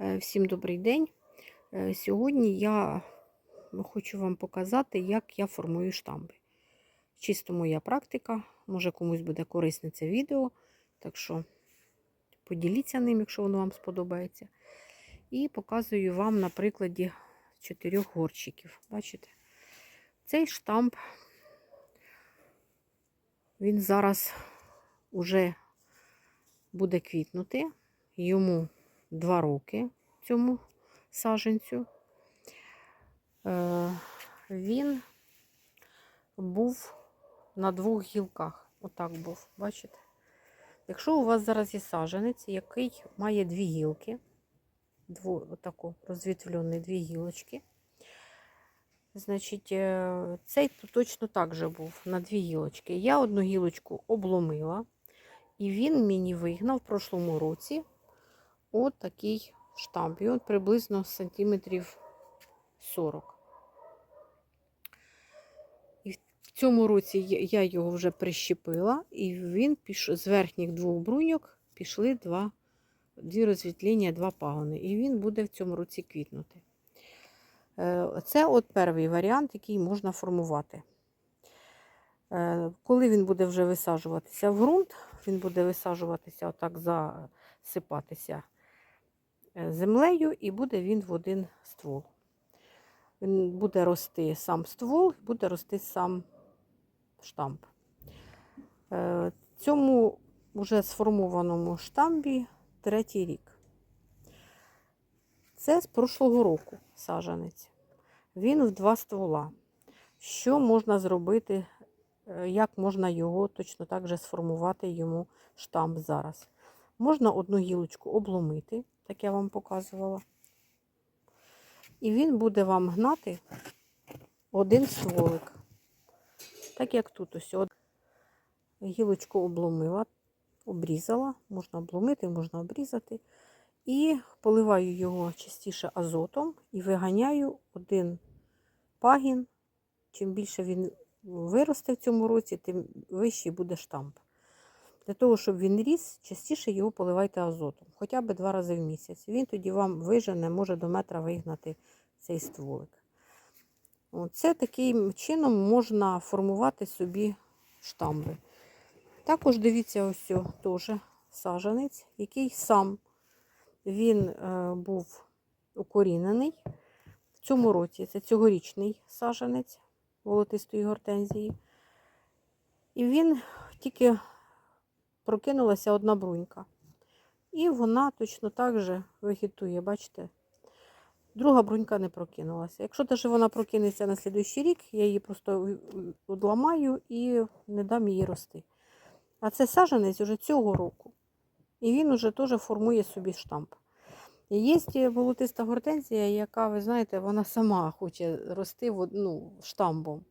Е, Всім добрий день. Е, Сьогодні я хочу вам показати, як я формую штамби. Чисто моя практика, може комусь буде корисне це відео, так що поділіться ним, якщо воно вам сподобається. І показую вам на прикладі чотирьох горщиків. Бачите? Цей штамп, він зараз уже буде квітнути. Йому два роки цьому саженцю. Е, він був на двох гілках. Отак був, бачите? Якщо у вас зараз є саженець, який має дві гілки, дво, отаку розвітвлені дві гілочки, значить, е, цей точно так же був на дві гілочки. Я одну гілочку обломила, і він мені вигнав в прошлому році от такий штамп. І от приблизно сантиметрів 40. І в цьому році я його вже прищепила, і він піш... з верхніх двох бруньок пішли два, дві розвітління, два пагони. І він буде в цьому році квітнути. Е, це от перший варіант, який можна формувати. Е, коли він буде вже висаджуватися в ґрунт, він буде висаджуватися, отак засипатися землею, і буде він в один ствол. Він буде рости сам ствол, буде рости сам штамп. Е, Цьому вже сформованому штамбі третій рік. Це з прошлого року сажанець. Він в два ствола. Що можна зробити, е, як можна його точно так же сформувати йому штамп зараз? Можна одну гілочку обломити, так я вам показувала. І він буде вам гнати один стволик. Так як тут ось. Гілочку обломила, обрізала, можна обломити, можна обрізати. І поливаю його частіше азотом і виганяю один пагін. Чим більше він виросте в цьому році, тим вищий буде штамп. Для того, щоб він ріс, частіше його поливайте азотом, хоча б два рази в місяць. Він тоді вам вижене, може до метра вигнати цей стволик. Це таким чином можна формувати собі штамби. Також дивіться, ось теж сажанець, який сам він е, був укорінений в цьому році. Це цьогорічний сажанець волотистої гортензії. І він тільки прокинулася одна брунька. І вона точно так же вигітує, бачите? Друга брунька не прокинулася. Якщо теж вона прокинеться на слідуючий рік, я її просто одламаю і не дам її рости. А це саженець уже цього року. І він уже теж формує собі штамп. Є волотиста гортензія, яка, ви знаєте, вона сама хоче рости ну, штамбом.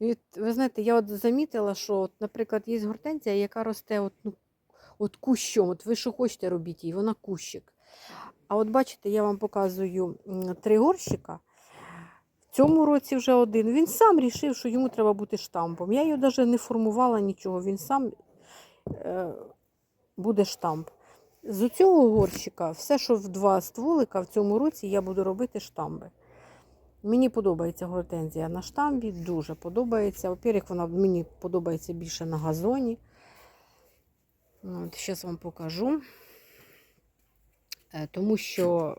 І, ви знаєте, я от замітила, що, от, наприклад, є гортензія, яка росте от, ну, от кущом. От ви що хочете робіть її, вона кущик. А от бачите, я вам показую три горщика. В цьому році вже один. Він сам рішив, що йому треба бути штампом. Я його навіть не формувала нічого, він сам е, буде штамп. З цього горщика, все, що в два стволика, в цьому році я буду робити штамби. Мені подобається гортензія на штамбі, дуже подобається. Во-первых, вона мені подобається більше на газоні. Зараз вам покажу. Тому що,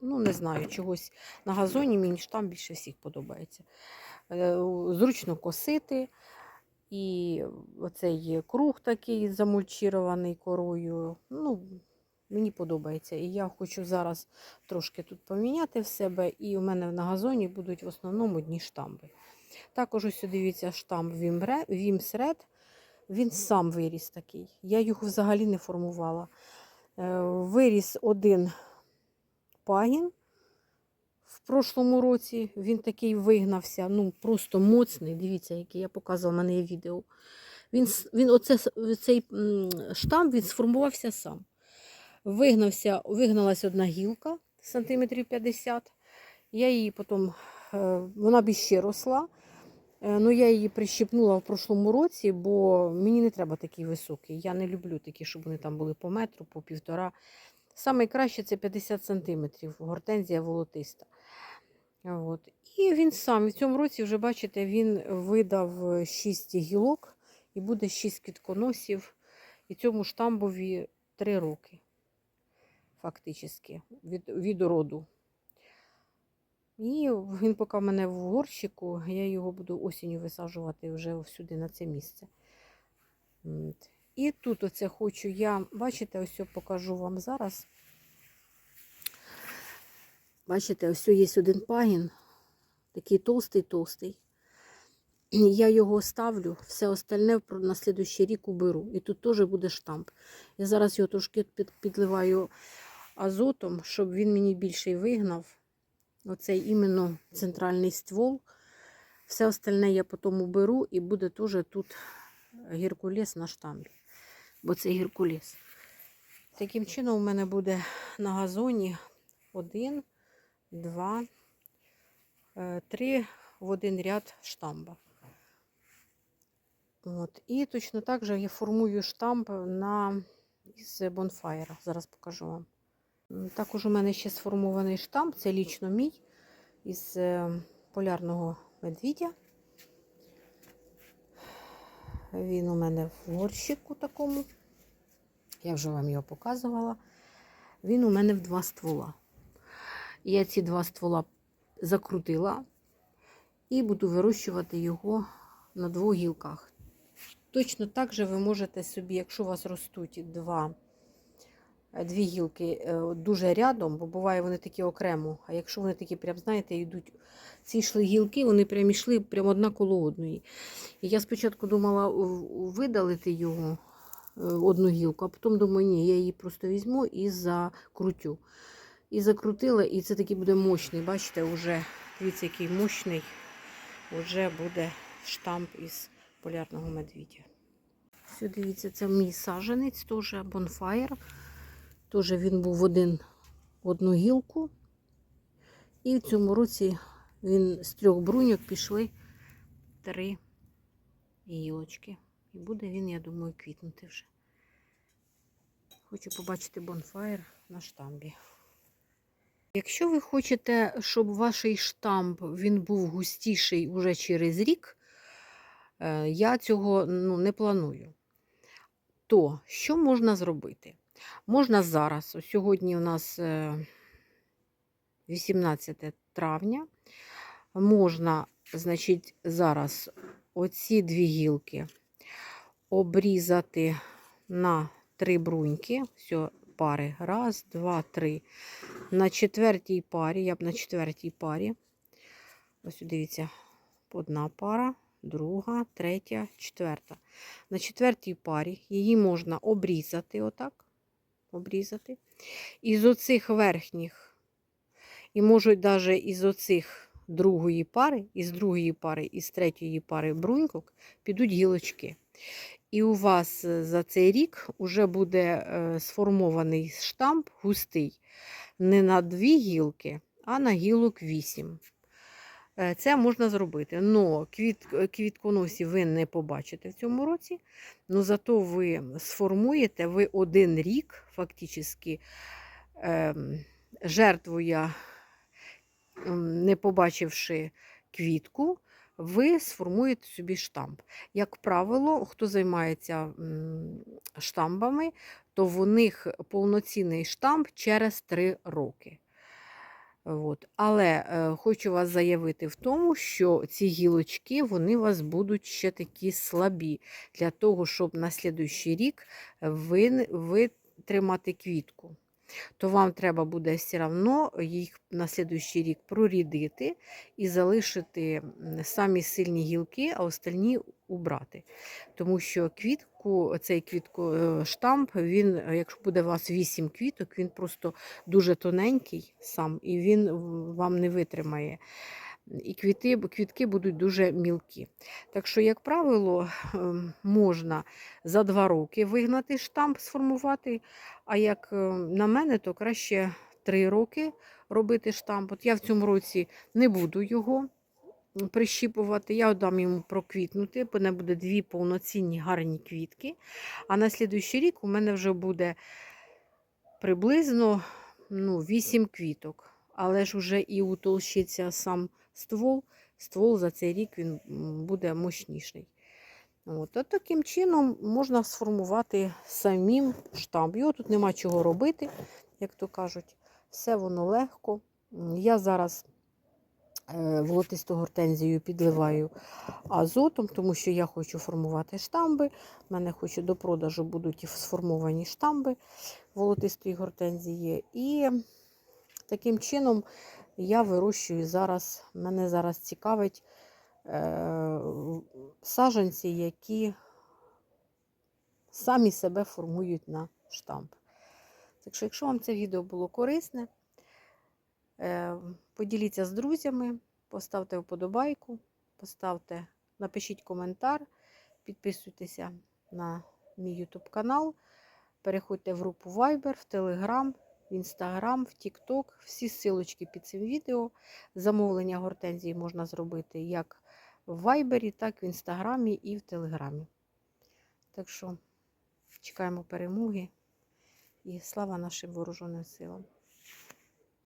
ну, не знаю, чогось на газоні мені штамп більше всіх подобається. Зручно косити. І оцей круг такий замульчірований корою. Ну, Мені подобається. І я хочу зараз трошки тут поміняти в себе. І у мене на газоні будуть в основному одні штамби. Також ось дивіться, штамп Вімсред. Він сам виріс такий. Я його взагалі не формувала. Виріс один пагін. В прошлому році він такий вигнався, ну просто моцний. Дивіться, який я показувала, в мене є відео. Він, він оце, Цей штамп він сформувався сам. Вигнався, Вигналась одна гілка сантиметрів 50 Я її потім, вона б ще росла. Ну, Я її прищепнула в прошлому році, бо мені не треба такий високий. Я не люблю такі, щоб вони там були по метру, по півтора. Саме краще це 50 см, гортензія волотиста. От. І він сам в цьому році, вже бачите, він видав 6 гілок і буде 6 квітконосів. І цьому штамбові 3 роки, фактично, від, від роду. І він поки в мене в горщику, я його буду осінню висаджувати вже сюди на це місце. І тут оце хочу я, бачите, ось покажу вам зараз. Бачите, ось є один пагін, такий толстий-толстий. Я його ставлю, все остальне на слідуючий рік уберу. І тут теж буде штамп. Я зараз його трошки підливаю азотом, щоб він мені більше вигнав. Оцей іменно центральний ствол. Все остальне я потім уберу і буде теж тут геркулес на штамбі. Бо це геркулес. Таким чином, у мене буде на газоні один, два, е, три в один ряд штамба. От. І точно так же я формую штамп на із бонфаєра. Зараз покажу вам. Також у мене ще сформований штамп, це лічно мій із е, полярного медвідя. Він у мене в горщику такому. Я вже вам його показувала. Він у мене в два ствола. Я ці два ствола закрутила і буду вирощувати його на двох гілках. Точно так же ви можете собі, якщо у вас ростуть два, дві гілки е, дуже рядом, бо буває вони такі окремо. А якщо вони такі, прям, знаєте, йдуть, ці йшли гілки, вони прям йшли прям одна коло одної. І я спочатку думала видалити його, е, одну гілку, а потім думаю, ні, я її просто візьму і закрутю. І закрутила, і це такий буде мощний. Бачите, вже, дивіться, який мощний, вже буде штамп із полярного медвідя. Все, дивіться, це мій саженець, теж бонфаєр. Теж він був один одну гілку. І в цьому році він з трьох бруньок пішли три гілочки. І буде він, я думаю, квітнути вже. Хочу побачити бонфаєр на штамбі. Якщо ви хочете, щоб ваш штамп він був густіший уже через рік, е, я цього ну, не планую. То що можна зробити? Можна зараз, сьогодні у нас е, 18 травня, можна, значить, зараз оці дві гілки обрізати на три бруньки. Все, пари. Раз, два, три. На четвертій парі, я б на четвертій парі. Ось дивіться, одна пара, друга, третя, четверта. На четвертій парі її можна обрізати, отак. Обрізати. Із оцих верхніх, і можуть навіть із оцих другої пари, із другої пари, із третьої пари бруньок підуть гілочки. І у вас е, за цей рік вже буде е, сформований штамп густий не на дві гілки, а на гілок 8. Е, Це можна зробити. Но квіт, е, квітконосів ви не побачите в цьому році. Но зато ви сформуєте ви один рік, фактично, ем, жертвуя, ем, не побачивши квітку, ви сформуєте собі штамп. Як правило, хто займається м, штампами, то в них повноцінний штамп через 3 роки. От. Але е, хочу вас заявити в тому, що ці гілочки вони у вас будуть ще такі слабі, для того, щоб на слідуючий рік ви, витримати квітку. То вам треба буде все одно їх на слідуючий рік прорідити і залишити самі сильні гілки, а остальні убрати. Тому що квітку, цей квітку е, штамп, він, е, якщо буде у вас 8 квіток, він просто дуже тоненький сам, і він вам не витримає. І квіти, квітки будуть дуже мілкі. Так що, як правило, ем, можна за два роки вигнати штамп, сформувати. А як е, на мене, то краще три роки робити штамп. От я в цьому році не буду його прищіпувати. Я дам йому проквітнути, бо не буде дві повноцінні гарні квітки. А на слідуючий рік у мене вже буде приблизно ну, 8 квіток. Але ж вже і утолщиться сам ствол. Ствол за цей рік він буде мощніший. От, от таким чином можна сформувати самим штамп. Його тут нема чого робити, як то кажуть. Все воно легко. Я зараз волотисту гортензію підливаю азотом, тому що я хочу формувати штамби. У мене хочу до продажу будуть сформовані штамби волотистої гортензії. І таким чином я вирощую зараз, мене зараз цікавить е, саджанці, які самі себе формують на штамп. Так що, якщо вам це відео було корисне, е, поділіться з друзями, поставте вподобайку, поставте, напишіть коментар, підписуйтеся на мій YouTube канал, переходьте в групу Viber, в Telegram, в Instagram, в TikTok. Всі ссылочки під цим відео. Замовлення гортензії можна зробити як в Viber, так і в Інстаграмі і в Телеграмі. Так що чекаємо перемоги і слава нашим вооруженим силам.